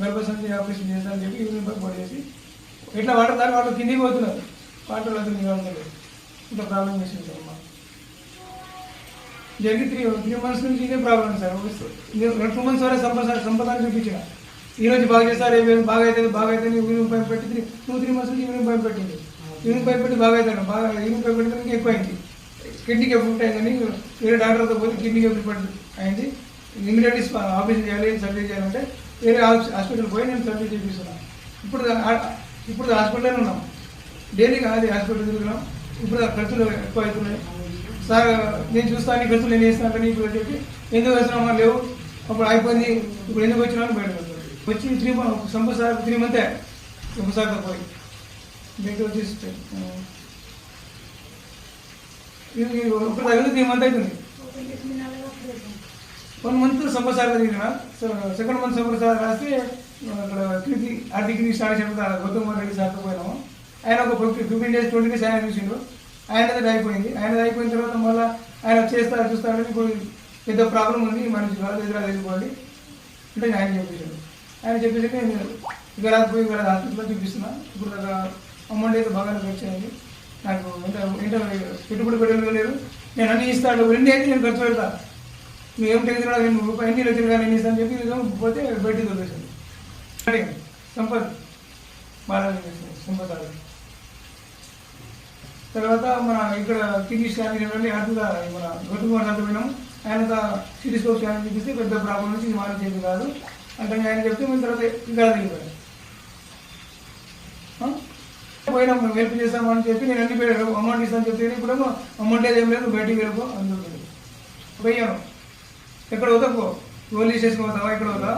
గర్భసంధి operation చేస్తారని చెప్పి urine పై పడేసి చేసి ఇట్లా వాటర్ దాని వాళ్ళు కిందికి పోతున్నారు. వాటర్ అది నిలబడలేదు ఇంత ప్రాబ్లం చేసింది సార్ మాకు జరిగి త్రీ త్రీ మంత్స్ నుంచి ఇదే ప్రాబ్లం సార్. రెండు టూ మంత్స్ వరకు సంపద సంపదాన్ని చూపించిన. ఈ రోజు బాగా చేస్తారు ఏమి బాగా అవుతుంది బాగా అవుతుంది యూరిన్ పైప్ పెట్టి త్రీ టూ త్రీ మంత్స్ నుంచి యూరిన్ పైప్ పెట్టింది. యూరిన్ పైప్ పెట్టి బాగా అవుతాడు బాగా యూరిన్ పైప్ పెట్టడానికి ఇంకా ఎక్కువ అయింది కిడ్నీకి ఎఫెక్ట్ అయిందని వేరే డాక్టర్తో పోయి కిడ్నీకి ఎఫెక్ట్ అయింది. ఇమీడియట్లీ ఆపరేషన్ చేయాలి సర్జరీ చేయాలంటే వేరే హాస్పిటల్ పోయి నేను సర్జరీ చేపిస్తున్నాను ఇప్పుడు ఇప్పుడు హాస్పిటల్లో ఉన్నాం. డైలీ కాదు హాస్పిటల్ తిరుగుతున్నాం. ఇప్పుడు ఆ ఖర్చులు ఎక్కువ అవుతున్నాయి సార్ నేను చూస్తాను ఈ ఖర్చులు నేను చేస్తాను కానీ ఇప్పుడు చెప్పి ఎందుకు వేస్తున్నామా లేవు. అప్పుడు అయిపోయింది ఇప్పుడు ఎందుకు వచ్చినా బయటకు వెళ్తాను వచ్చి త్రీ సంపద సార్ త్రీ మంతే సంపసార్తో పోయి. బయట వచ్చేసి ఇప్పుడు తగ్గితే త్రీ మంత్ అవుతుంది. వన్ మంత్ సంపద సార్ తిరిగిన సెకండ్ మంత్ సంపద సార్ రాస్తే అక్కడ కింది ఆ డిగ్రీ స్టార్ట్ చెప్పి గౌతమ్ రెడ్డి సార్తో పోయినాము ఆయన ఒక ఫిఫ్టీన్ డేస్ ట్వంటీ డేస్ ఆయన చూసిండు ఆయనది అయిపోయింది ఆయనది అయిపోయిన తర్వాత మళ్ళీ ఆయన చేస్తారు చూస్తారని పెద్ద ప్రాబ్లం ఉంది మన జిల్లాలో దగ్గర తెలుసుకోండి అంటే ఆయన చెప్పేసాడు ఆయన చెప్పేసి నేను ఇక్కడ పోయి ఇక్కడ హాస్పిటల్లో చూపిస్తున్నా ఇప్పుడు అమౌంట్ అయితే బాగానే ఖర్చు అయింది నాకు ఎంత ఎంత పెట్టుబడి పెట్టలేదు నేను అన్ని ఇస్తాను రెండు అయితే నేను ఖర్చు పెడతాను నువ్వేం ఏం టెన్షన్ నేను రూపాయి నీళ్ళు లక్షలు కానీ నేను ఇస్తాను చెప్పి నేను పోతే బయటికి వదిలేసాను అడిగాను సంపత్ బాలాజీ చేశాను, సంపత్ తర్వాత మన ఇక్కడ కిడ్నీ స్కానింగ్ వెళ్ళి అటుగా మన గొట్టుకోవడం అంతా పోయినాం ఆయన సిటీ స్కోప్ స్కానింగ్ చూపిస్తే పెద్ద ప్రాబ్లం నుంచి ఇది మానే చేతి కాదు. అంటే ఆయన చెప్తే మేము తర్వాత ఇక్కడ దిగిపోయాం ఆ? పోయినాం మేము హెల్ప్ చేస్తామని చెప్పి నేను అన్ని పేరు అమౌంట్ ఇస్తాను చెప్తే ఇప్పుడు అమౌంట్ లేదు ఏం లేదు బయటికి వెళ్ళిపో అందులో పోయాను ఇక్కడ వదకు గోళీ చేసి పోతావా? ఇక్కడ వద్దా